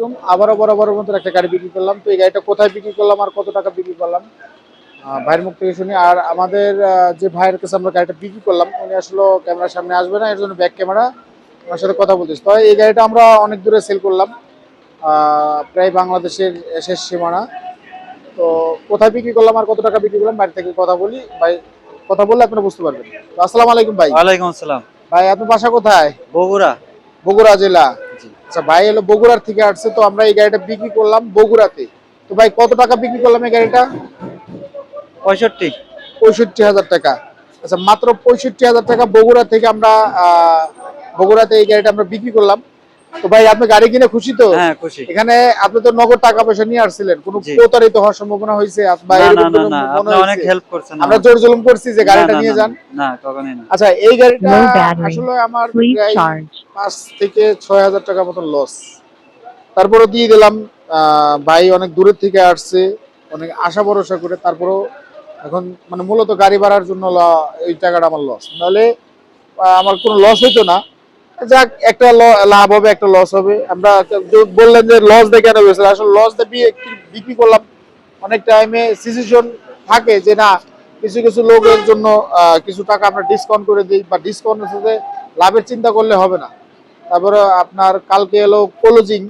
আলাইকুম আবারও বরাবর মতো একটা গাড়ি বিক্রি করলাম। তো এই গাড়িটা কোথায় বিক্রি করলাম আর কত টাকা বিক্রি করলাম ভাইয়ের মুখ থেকে শুনি। আর আমাদের যে ভাইয়ের কাছে আমরা গাড়িটা বিক্রি করলাম উনি আসলে ক্যামেরার সামনে আসবে না এর জন্য ব্যাক ক্যামেরা ওনার সাথে কথা বলতেছি। তো এই গাড়িটা আমরা অনেক দূরে সেল করলাম প্রায় বাংলাদেশের শেষ সীমানা। তো কোথায় বিক্রি করলাম আর কত টাকা বিক্রি করলাম বাড়ি থেকে কথা বলি। ভাই কথা বললে আপনারা বুঝতে পারবেন। তো আসসালামু আলাইকুম ভাই। ওয়ালাইকুম আসসালাম। ভাই আপনার বাসা কোথায়? বগুড়া। বগুড়া জেলা। জি। আচ্ছা ভাই এলো বগুড়ার থেকে আসছে তো আমরা এই গাড়িটা বিক্রি করলাম বগুড়াতে। তো ভাই কত টাকা বিক্রি করলাম এই গাড়িটা? পঁয়ষট্টি। পঁয়ষট্টি হাজার টাকা। আচ্ছা মাত্র পঁয়ষট্টি হাজার টাকা বগুড়া থেকে আমরা আহ, বগুড়াতে এই গাড়িটা আমরা বিক্রি করলাম। তো ভাই আপনি গাড়ি কিনে খুশি তো? হ্যাঁ খুশি। এখানে আপনি তো নগদ টাকা পয়সা নিয়ে আসছিলেন। কোনো প্রতারিত হওয়ার সম্ভাবনা হয়েছে? বা এরকম না না কোনো না আপনি অনেক হেল্প করছেন আমরা জোর জুলুম করছি যে গাড়িটা নিয়ে যান। না কখনোই না। আচ্ছা এই গাড়িটা আসলে আমার প্রায় charge. পাঁচ থেকে ছয় হাজার টাকা মতন লস তারপরে দিয়ে দিলাম আহ, ভাই অনেক দূরের থেকে আসছে অনেক আশা ভরসা করে। তারপরেও এখন মানে মূলত গাড়ি ভাড়ার জন্য ল- এই টাকাটা আমার লস নাহলে আমার কোনো লস হইতো না। যাক, একটা লাভ হবে, একটা লস হবে। আমরা বললেন যে লস দেখে কেন হয়েছিল আসলে লস দিয়ে বিক্রি করলাম। অনেক টাইমে সিচুয়েশন থাকে যে না, কিছু কিছু লোকের জন্য কিছু টাকা আমরা ডিসকাউন্ট করে দিই বা ডিসকাউন্টের সাথে লাভের চিন্তা করলে হবে না। তারপরে আপনার কালকে এলো ক্লোজিং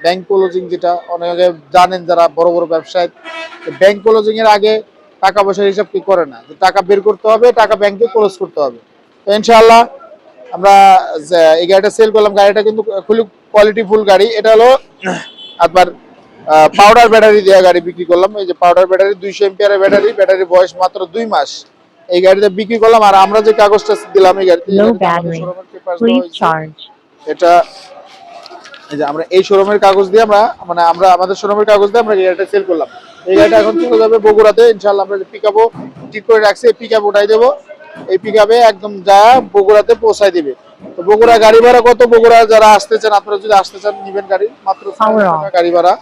ব্যাংক ক্লোজিং যেটা অনেকে জানেন যারা বড় বড় ব্যবসায়ী ব্যাংক ক্লোজিং এর আগে টাকা পয়সার হিসাব কি করে না? টাকা বের করতে হবে, টাকা ব্যাংকে ক্লোজ করতে হবে। ইনশাআল্লাহ আমরা এই গাড়িটা সেল করলাম। গাড়িটা কিন্তু খুবই কোয়ালিটি ফুল গাড়ি। এটা হলো আপনার পাউডার ব্যাটারি দেওয়া গাড়ি বিক্রি করলাম। এই যে পাউডার ব্যাটারি দুইশো এমপিয়ারের ব্যাটারি ব্যাটারির বয়স মাত্র দুই মাস। এই গাড়িটা বিক্রি করলাম। আর আমরা যে কাগজটা দিলাম এই গাড়িতে. এটা এই যে আমরা এই শোরুমের কাগজ দিয়ে আমরা মানে আমরা আমাদের শোরুমের কাগজ দিয়ে আমরা গাড়িটা সেল করলাম। এই গাড়িটা এখন চলে যাবে বগুড়াতে। ইনশাআল্লাহ আমরা পিক আপও ঠিক করে রাখছি। পিক আপ উঠাই দেবো। এই পিক আপে একদম যা বগুড়াতে পৌঁছায় দিবে। তো বগুড়া গাড়ি ভাড়া কত? বগুড়া যারা আসতে চান আপনারা যদি আসতে চান নিবেন গাড়ি। মাত্র গাড়ি ভাড়া।